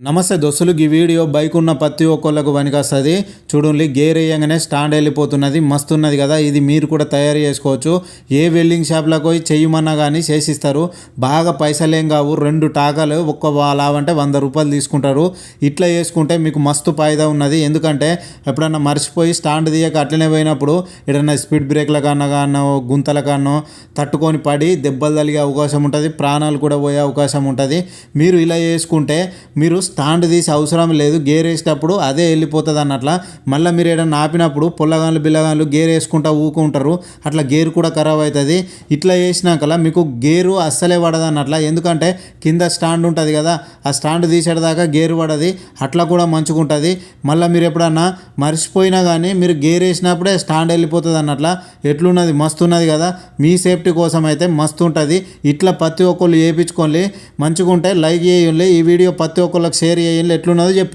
నమస్తే దోస్తులు ఈ వీడియో బైక్ ఉన్న ప్రతి ఒక్కళ్ళకు పనికొస్తుంది. చూడండి గేర్ వేయంగానే స్టాండ్ వెళ్ళిపోతున్నది మస్తు ఉన్నది కదా ఇది మీరు కూడా తయారు చేసుకోవచ్చు. ఏ వెల్డింగ్ షాప్లకు పోయి చేయమన్నా కానీ చేసిస్తారు. బాగా పైసలేం కావు రెండు టాకాలు ఒక్క లావంటే వంద రూపాయలు తీసుకుంటారు. ఇట్లా చేసుకుంటే మీకు మస్తు ఫాయిదా ఉన్నది. ఎందుకంటే ఎప్పుడన్నా మర్చిపోయి స్టాండ్ తీయక అట్లనే పోయినప్పుడు ఏదన్నా స్పీడ్ బ్రేక్ల కన్నా కానో గుంతల కానో తట్టుకొని పడి దెబ్బలు తలిగే అవకాశం ఉంటుంది ప్రాణాలు కూడా పోయే అవకాశం ఉంటుంది. మీరు ఇలా చేసుకుంటే మీరు స్టాండ్ తీసి అవసరం లేదు గేర్ వేసేటప్పుడు అదే వెళ్ళిపోతుంది అన్నట్ల మళ్ళీ మీరు ఏదైనా ఆపినప్పుడు పొల్లగాన్లు బిల్లగాన్లు గేర్ వేసుకుంటా ఊకుంటారు. అట్లా గేర్ కూడా ఖరాబ్ అవుతుంది ఇట్లా వేసినాకలా మీకు గేరు అస్సలే పడదు అన్నట్ల ఎందుకంటే కింద స్టాండ్ ఉంటుంది కదా ఆ స్టాండ్ తీసేదాకా గేర్ పడది. అట్లా కూడా మంచుకుంటుంది మళ్ళీ మీరు ఎప్పుడన్నా మర్చిపోయినా కానీ మీరు గేర్ వేసినప్పుడే స్టాండ్ వెళ్ళిపోతుంది అన్నట్ల ఎట్లున్నది? మస్తు ఉన్నది కదా. మీ సేఫ్టీ కోసం అయితే మస్తు ఉంటుంది ఇట్లా ప్రతి ఒక్కళ్ళు వేయించుకోండి మంచిగా ఉంటే లైక్ చేయండి. ఈ వీడియో ప్రతి ఒక్కళ్ళకి షేర్ చేయండి. ఎట్లున్నదో చెప్పు.